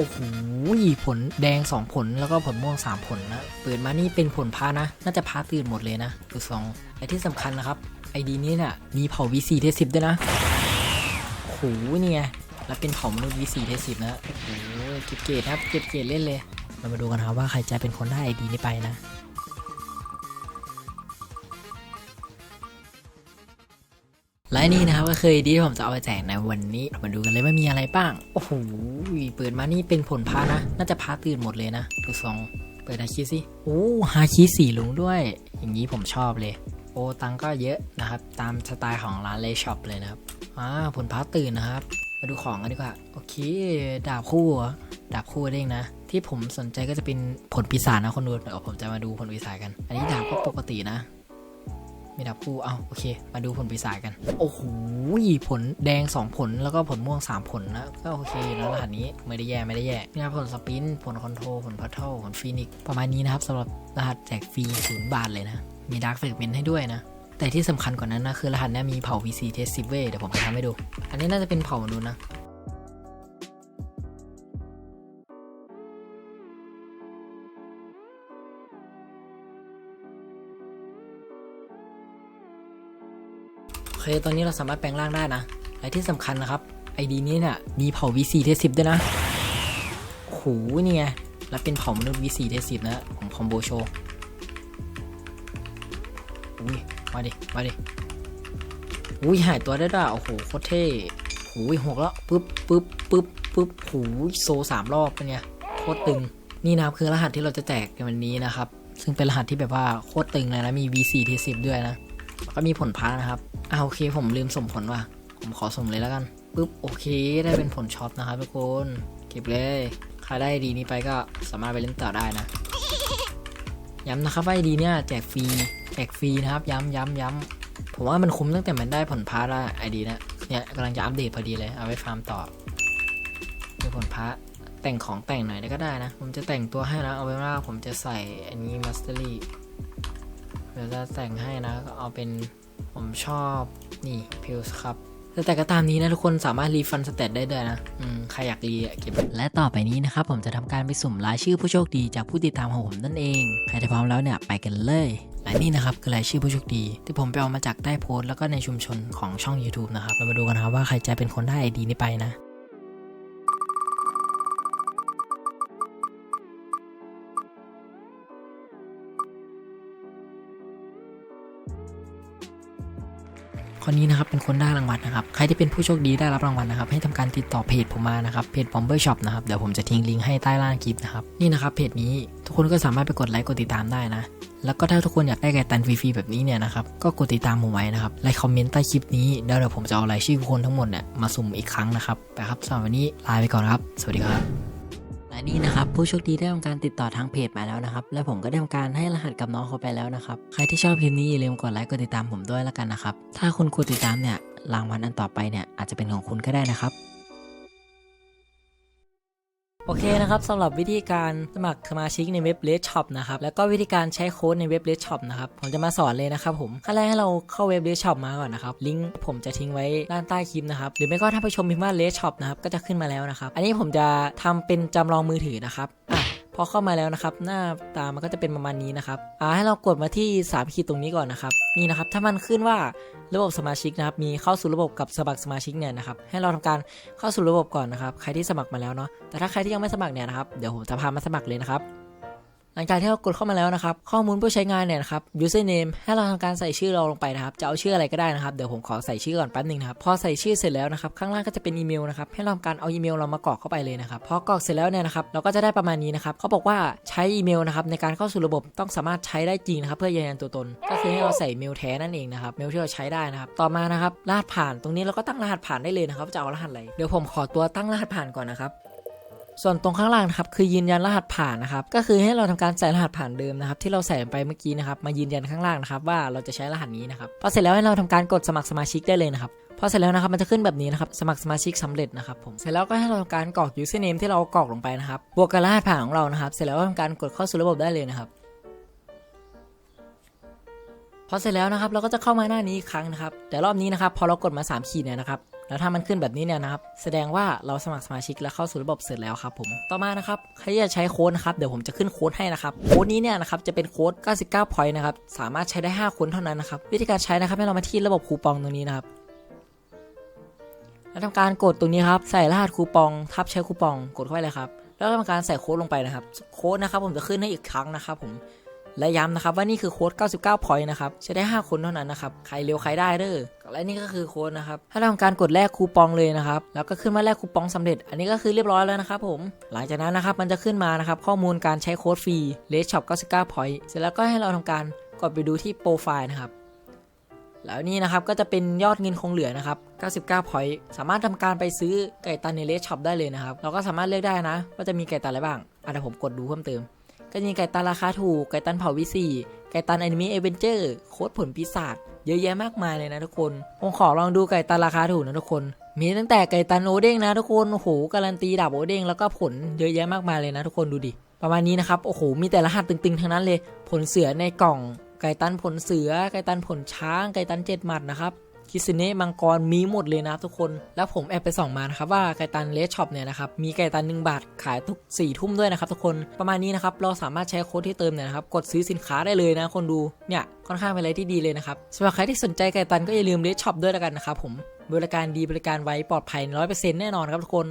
โอ้โหผลแดง 2 ผลแล้วก็ผลม่วง 3 ผลนะ เปิดมานี่เป็นผลพานะ น่าจะพาตื่นหมดเลยนะดูซองและที่สำคัญนะครับไอดีนี้เนี่ยมีเผ่า V4 เทสิบด้วยนะโอ้โหนี่ไงแล้วเป็นเผ่ามนุษย์ V4 เทสิบนะโอ้โหเก็บเกรดครับเก็บเกรดเล่นเลย เรามาดูกันครับว่าใครจะเป็นคนได้ไอดีนี้ไปนะ และนี่นะครับก็คือดีที่ผมจะเอาไปแจกในวันนี้เรามาดูกันเลยว่ามีอะไรบ้าง โอ้โหเปิดมานี่เป็นผลพานะ น่าจะพาตื่นหมดเลยนะดูซองเปิดฮาคิสิโอ้ฮาคิสีลุงด้วย อย่างนี้ผมชอบเลย โอตังก็เยอะนะครับ ตามสไตล์ของร้านเลช็อปเลยนะครับอ่าผลพาตื่นนะครับ มาดูของกันดีกว่า โอเค ดาบคู่ดาบคู่เด้งนะ ที่ผมสนใจก็จะเป็นผลปีศาจนะคนดูเดี๋ยวผมจะมาดูผลปีศาจกัน อันนี้ดาบก็ปกตินะ มีดาบคู่ เอาโอเค มาดูผลปีศาจกัน โอ้โห ผลแดง 2 ผล แล้วก็ผลม่วง 3 ผลนะ ก็โอเคแล้วรหัสนี้ไม่ได้แย่ไม่ได้แย่นี่นะผลสปิน ผลคอนโทรลผลพัทเทิลผลฟีนิกประมาณนี้นะครับสำหรับรหัสแจกฟรีศูนย์บาทเลยนะ มีดาร์กเฟกเมนให้ด้วยนะ แต่ที่สำคัญกว่านั้นนะคือรหัสนี้มีเผ่า VC Test 10เว้ยเดี๋ยวผมจะทำให้ดู อันนี้น่าจะเป็นเผ่ามนุษย์นะ ตอนนี้เราสามารถแปลงร่างได้นะและที่สำคัญนะครับไอดีนี้เนี่ยมีเผ่า V4 เทส10ด้วยนะโอ้โหนี่ไงแล้วเป็นเผ่ามนุษย์ V4 เทส10นะผมคอมโบโชว์อุ้ยมาดิ มาดิ อุ้ยหายตัวได้ด้วยโอ้โหโคตรเท่โอ้ยหกแล้วปึ๊บปึ๊บปึ๊บปึ๊บโอ้ยโซสามรอบเป็นไงโคตรตึง นี่นะครับคือรหัสที่เราจะแจกในวันนี้นะครับ ซึ่งเป็นรหัสที่แบบว่าโคตรตึงเลยนะ มี V4 เทส10 ด้วยนะ แล้วก็มีผลพานะครับอ่าโอเคผมลืมส่งผลว่ะ ผมขอส่งเลยแล้วกันปุ๊บโอเคได้เป็นผลช็อปนะครับทุกคนเก็บเลยใครได้ดีนี้ไปก็สามารถไปเล่นต่อได้นะ ย้ำนะครับว่าไอดีเนี่ยแจกฟรีแจกฟรีนะครับ ย้ำย้ำย้ำผมว่ามันคุ้มตั้งแต่มันได้ผลพาแล้วไอดีนะเนี่ยกำลังจะอัปเดตพอดีเลยเอาไว้ฟาร์มต่อมีผลพาแต่งของแต่งหน่อยก็ได้นะ ผมจะแต่งตัวให้นะเอาไว้ว่าผมจะใส่อันนี้มัสเตอรี่ ดี๋ยวจะแต่งให้นะก็เอาเป็นผมชอบนี่พิลส์ครับแต่แต่ก็ตามนี้นะทุกคนสามารถรีฟันสเตตได้ด้วยนะอืมใครอยากรีอะเก็บ และต่อไปนี้นะครับผมจะทำการไปสุ่มรายชื่อผู้โชคดีจากผู้ติดตามของผมนั่นเอง ใครที่พร้อมแล้วเนี่ยไปกันเลย และนี่นะครับคือรายชื่อผู้โชคดี ที่ผมไปเอามาจากใต้โพสต์แล้วก็ในชุมชนของช่อง YouTube นะครับ เรามาดูกันนะครับว่าใครจะเป็นคนได้ไอดีนี้ไปนะ คนนี้นะครับเป็นคนได้รางวัลนะครับ ใครที่เป็นผู้โชคดีได้รับรางวัลนะครับ ให้ทำการติดต่อเพจผมมานะครับ เพจ Bomber Shop นะครับ เดี๋ยวผมจะทิ้งลิงก์ให้ใต้ล่างคลิปนะครับ นี่นะครับเพจนี้ทุกคนก็สามารถไปกดไลค์กดติดตามได้นะ แล้วก็ถ้าทุกคนอยากได้ไก่ตันฟรีๆแบบนี้เนี่ยนะครับ ก็กดติดตามผมไว้นะครับ ไลค์คอมเมนต์ใต้คลิปนี้ เดี๋ยวผมจะเอารายชื่อคนทั้งหมดเนี่ยมาสุ่มอีกครั้งนะครับ ไปครับสำหรับวันนี้ลาไปก่อนครับ สวัสดีครับ นี่นะครับผู้โชคดีได้ทำการติดต่อทางเพจมาแล้วนะครับ และผมก็ได้ทำการให้รหัสกับน้องเขาไปแล้วนะครับ ใครที่ชอบคลิปนี้อย่าลืมกดไลค์กดติดตามผมด้วยแล้วกันนะครับ ถ้าคุณกดติดตามเนี่ยรางวัลอันต่อไปเนี่ยอาจจะเป็นของคุณก็ได้นะครับ โอเคนะครับสำหรับวิธีการสมัครสมาชิกในเว็บเลสช็อปนะครับแล้วก็วิธีการใช้โค้ดในเว็บเลสช็อปนะครับผมจะมาสอนเลยนะครับผมขั้นแรกให้เราเข้าเว็บเลสช็อปมาก่อนนะครับลิงก์ผมจะทิ้งไว้ด้านใต้คลิปนะครับหรือไม่ก็ถ้าไปชมพิมพ์ว่าเลสช็อปนะครับก็จะขึ้นมาแล้วนะครับอันนี้ผมจะทำเป็นจำลองมือถือนะครับอะ พอเข้ามาแล้วนะครับ หน้าตามันก็จะเป็นประมาณนี้นะครับอ่าให้เรากดมาที่3ขีดตรงนี้ก่อนนะครับนี่นะครับ ถ้ามันขึ้นว่าระบบสมาชิกนะครับ มีเข้าสู่ระบบกับสมัครสมาชิกเนี่ยนะครับ ให้เราทำการเข้าสู่ระบบก่อนนะครับ ใครที่สมัครมาแล้วเนาะแต่ถ้าใครที่ยังไม่สมัครเนี่ยนะครับเดี๋ยวผมจะพามาสมัครเลยนะครับ ลังจากที่เรากดเข้ามาแล้วนะครับ ข้อมูลผู้ใช้งานเนี่ยนะครับ username ให้เราทำการใส่ชื่อเราลงไปนะครับ จะเอาชื่ออะไรก็ได้นะครับ เดี๋ยวผมขอใส่ชื่อก่อนแป๊บนึงนะครับ พอใส่ชื่อเสร็จแล้วนะครับ ข้างล่างก็จะเป็นอีเมลนะครับ ให้เราทำการเอาอีเมลเรามากรอกเข้าไปเลยนะครับ พอกรอกเสร็จแล้วเนี่ยนะครับ เราก็จะได้ประมาณนี้นะครับ เขาบอกว่าใช้อีเมลนะครับในการเข้าสู่ระบบต้องสามารถใช้ได้จริงนะครับเพื่อยืนยันตัวตน ก็คือให้เราใส่เมลแท้นั่นเองนะครับ เมลที่เราใช้ได้นะครับ ต่อมานะครับ รหัสผ่าน ตรงนี้เราก็ตั้งรหัสผ่านได้เลยนะครับ จะเอารหัสอะไร เดี๋ยวผมขอตัวตั้งรหัสผ่านก่อนนะครับ ส่วนตรงข้างล่างนะครับคือยืนยันรหัสผ่านนะครับก็คือให้เราทำการใส่รหัสผ่านเดิมนะครับที่เราใส่ไปเมื่อกี้นะครับมายืนยันข้างล่างนะครับว่าเราจะใช้รหัสนี้นะครับพอเสร็จแล้วให้เราทำการกดสมัครสมาชิกได้เลยนะครับพอเสร็จแล้วนะครับมันจะขึ้นแบบนี้นะครับสมัครสมาชิกสำเร็จนะครับผมเสร็จแล้วก็ให้เราทำการกรอก username ที่เรากรอกลงไปนะครับบวกกับรหัสผ่านของเรานะครับ เสร็จแล้วก็ทำการกดเข้าสู่ระบบได้เลยนะครับพอเสร็จแล้วนะครับเราก็จะเข้ามาหน้านี้อีกครั้งนะครับแต่รอบนี้นะครับพอเรากดมา 3 ขีดเนี่ยนะครับ แล้วถ้ามันขึ้นแบบนี้เนี่ยนะครับ แสดงว่าเราสมัครสมาชิกและเข้าสู่ระบบเสร็จแล้วครับผม ต่อมานะครับใครจะใช้โค้ดนะครับ เดี๋ยวผมจะขึ้นโค้ดให้นะครับ โค้ดนี้เนี่ยนะครับจะเป็นโค้ด 99 point นะครับ สามารถใช้ได้ 5 คนเท่านั้นนะครับ วิธีการใช้นะครับให้เรามาที่ระบบคูปองตรงนี้นะครับแล้วทำการกดตรงนี้ครับ ใส่รหัสคูปอง ทับใช้คูปอง กดเข้าไปเลยครับ แล้วก็ทำการใส่โค้ดลงไปนะครับ โค้ดนะครับผมจะขึ้นให้อีกครั้งนะครับผม และย้ำนะครับว่านี่คือโค้ด 99 point นะครับ ใช้ได้ 5 คนเท่านั้นนะครับ ใครเร็วใครได้เด้อ และนี่ก็คือโค้ดนะครับ ถ้าทำการกดแลกคูปองเลยนะครับ แล้วก็ขึ้นมาแลกคูปองสำเร็จ อันนี้ก็คือเรียบร้อยแล้วนะครับผม หลังจากนั้นนะครับ มันจะขึ้นมานะครับ ข้อมูลการใช้โค้ดฟรี r e d Shop 99 point เสร็จแล้วก็ให้เราทำการกดไปดูที่โปรไฟล์นะครับ แล้วนี่นะครับก็จะเป็นยอดเงินคงเหลือนะครับ 99 point สามารถทำการไปซื้อไก่ตันในเลสช็อปได้เลยนะครับ เราก็สามารถเลือกได้นะ ว่าจะมีไก่ตันอะไรบ้างอะเดี๋ยวผมกดดูเพิ่มเติม ก็จะมีไก่ตันราคาถูก ไก่ตันเผาวิสีไก่ตันแอนิเมะเอเวนเจอร์ โค้ดผลปีศาจ เยอะแยะมากมายเลยนะทุกคนผมขอลองดูไก่ตันราคาถูกนะทุกคน มีตั้งแต่ไก่ตันโอเด้งนะทุกคน โอ้โห การันตีดาบโอเด้งแล้วก็ผลเยอะแยะมากมายเลยนะทุกคนดูดิ ประมาณนี้นะครับ โอ้โห มีแต่รหัสตึงๆทั้งนั้นเลย ผลเสือในกล่อง ไก่ตันผลเสือ ไก่ตันผลช้าง ไก่ตันเจ็ดหมัดนะครับ คิสเนะมังกรมีหมดเลยนะทุกคน แล้วผมแอบไปส่องมานะครับว่าไก่ตันเลสช็อปเนี่ยนะครับมีไก่ตัน 1 บาทขายทุก4ี่ทุ่มด้วยนะครับทุกคนประมาณนี้นะครับเราสามารถใช้โค้ดที่เติมเนี่ยนะครับกดซื้อสินค้าได้เลยนะคนดูเนี่ยค่อนข้างเป็นอะไรที่ดีเลยนะครับสำหรับใครที่สนใจไก่ตันก็อย่าลืมเลสช็อปด้วยแล้วกันนะครับผมบริการดีบริการไวปลอดภัย100%แน่นอนครับทุกคน